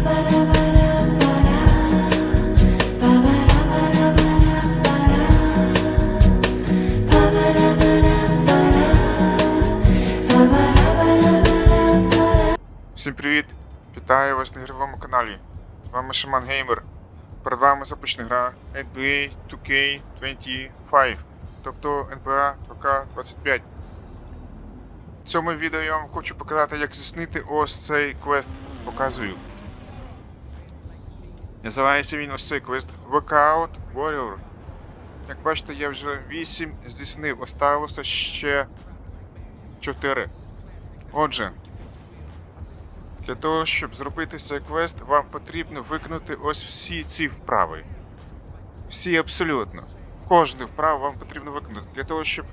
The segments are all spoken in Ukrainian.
Всім привіт! Вітаю вас на ігровому каналі. З вами Шаман Геймер. Перед вами започне гра NBA 2K25, тобто NBA 2K25. В цьому відео я вам хочу показати, як здійснити ось цей квест. Показую. Називається він ось цей квест Workout Warrior. Як бачите, я вже 8 здійснив, осталося ще 4. Отже, для того, щоб зробити цей квест, вам потрібно виконати ось всі ці вправи. Всі абсолютно. Кожну вправу вам потрібно виконати для того, щоб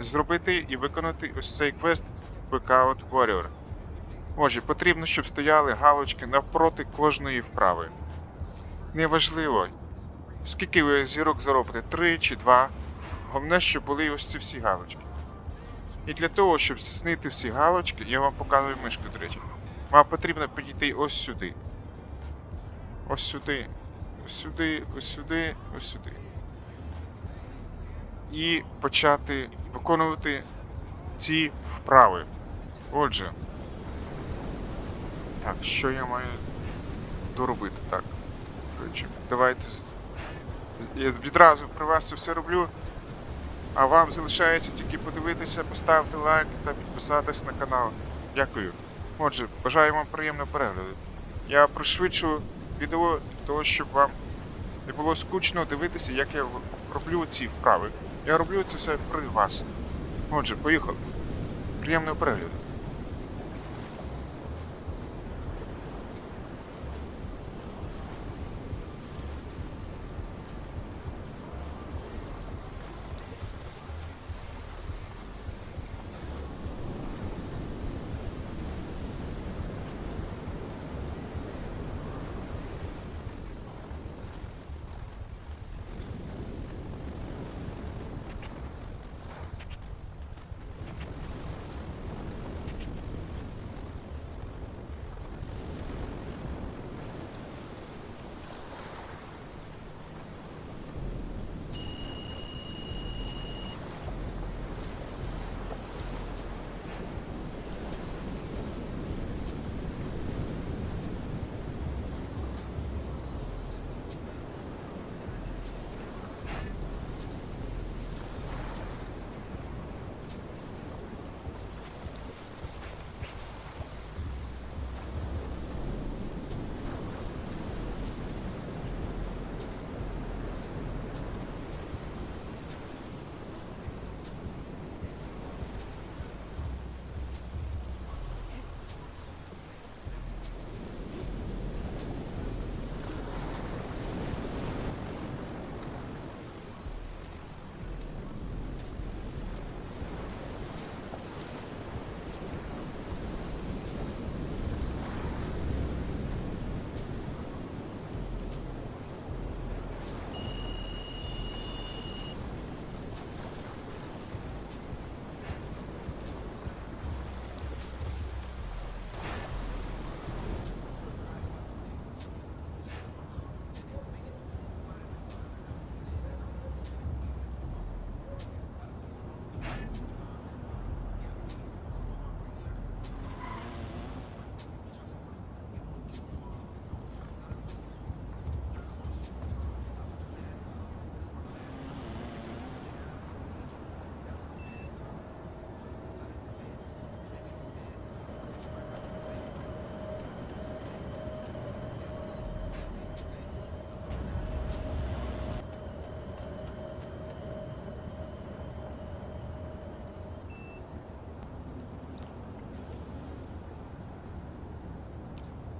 зробити і виконати ось цей квест Workout Warrior. Отже, потрібно, щоб стояли галочки навпроти кожної вправи. Неважливо, скільки ви зірок заробите, 3 чи 2. Головне, щоб були ось ці всі галочки. І для того, щоб здійснити всі галочки, я вам показую мишку, до речі. Вам потрібно підійти ось сюди. Ось сюди. Ось сюди, ось сюди, ось сюди. І почати виконувати ці вправи. Отже. Так, що я маю доробити? Так. Коротше, давайте. Я відразу при вас це все роблю. А вам залишається тільки подивитися, поставити лайк та підписатись на канал. Дякую. Отже, бажаю вам приємного перегляду. Я пришвидшу відео для того, щоб вам не було скучно дивитися, як я роблю ці вправи. Я роблю це все при вас. Отже, поїхали. Приємного перегляду.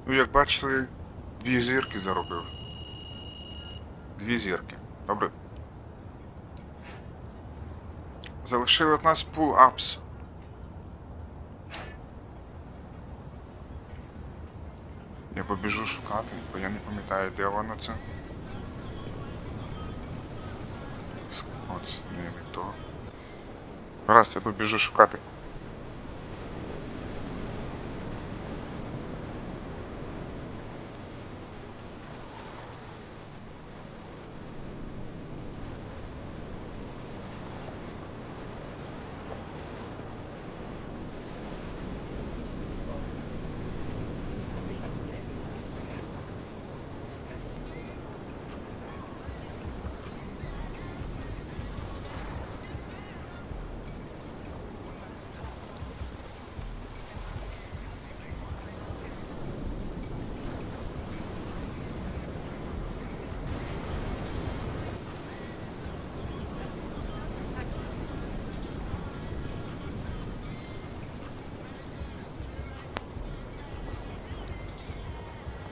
Ну, як бачили, дві зірки заробив. Дві зірки. Добре. Залишили в нас пул-апс. Я побіжу шукати, бо я не пам'ятаю, де воно це. От, не від того. Раз, я побіжу шукати.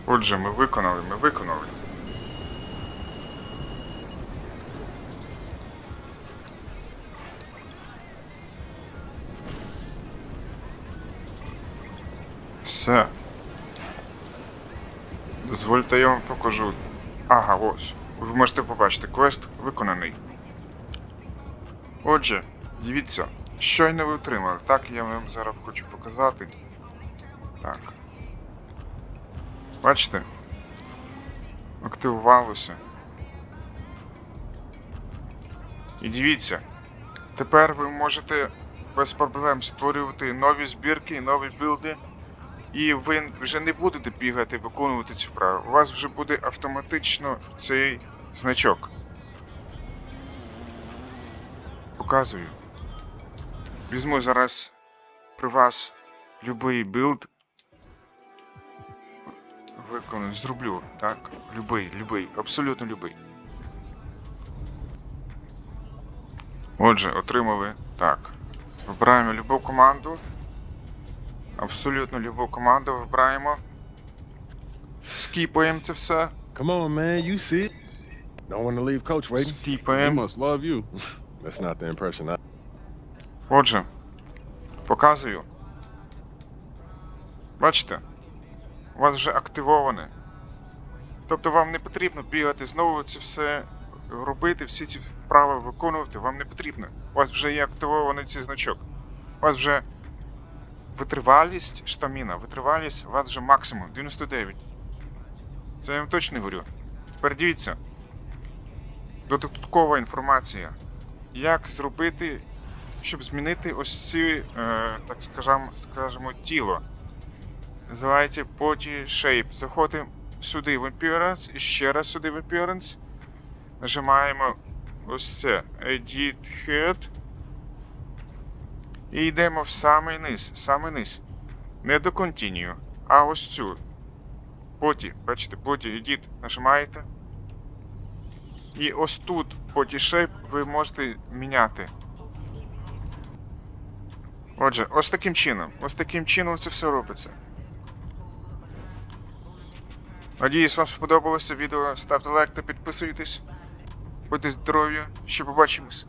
Отже, ми виконали, ми виконали. Все. Дозвольте я вам покажу. Ага, ось. Ви можете побачити, квест виконаний. Отже, дивіться, щойно ви отримали. Так, я вам зараз хочу показати. Так. Бачите? Активувалося. І дивіться, тепер ви можете без проблем створювати нові збірки, нові білди. І ви вже не будете бігати, виконувати ці вправи. У вас вже буде автоматично цей значок. Показую. Візьму зараз при вас любий білд. Виконую, зроблю, так? Любий, любий, абсолютно любий. Отже, отримали. Так. Вибираємо любу команду. Абсолютно любу команду вибираємо. Скіпаємо це все. Come on, man. You see. Don't want to leave coach waiting. He Скіпаємо. must love you. That's not the impression I. Отже, показую. Бачите? У вас вже активоване. Тобто вам не потрібно бігати знову це все робити, всі ці вправи виконувати, вам не потрібно. У вас вже є активований цей значок. У вас вже витривалість, штаміна, витривалість, у вас вже максимум 99. Це я вам точно говорю. Тепер дивіться. Додаткова інформація. Як зробити щоб змінити ось ці, е, так скажемо, скажемо, тіло. Називається Body Shape. Заходимо сюди в Appearance і ще раз сюди в Appearance. Нажимаємо ось це Edit Head. І йдемо в самий низ, самий низ. Не до Continue, а ось цю. Body, бачите, Body Edit нажимаєте. І ось тут Body Shape ви можете міняти. Отже, ось таким чином. Ось таким чином це все робиться. Надіюсь, вам сподобалося відео. Ставте лайк та підписуйтесь. Будьте здорові, ще побачимось.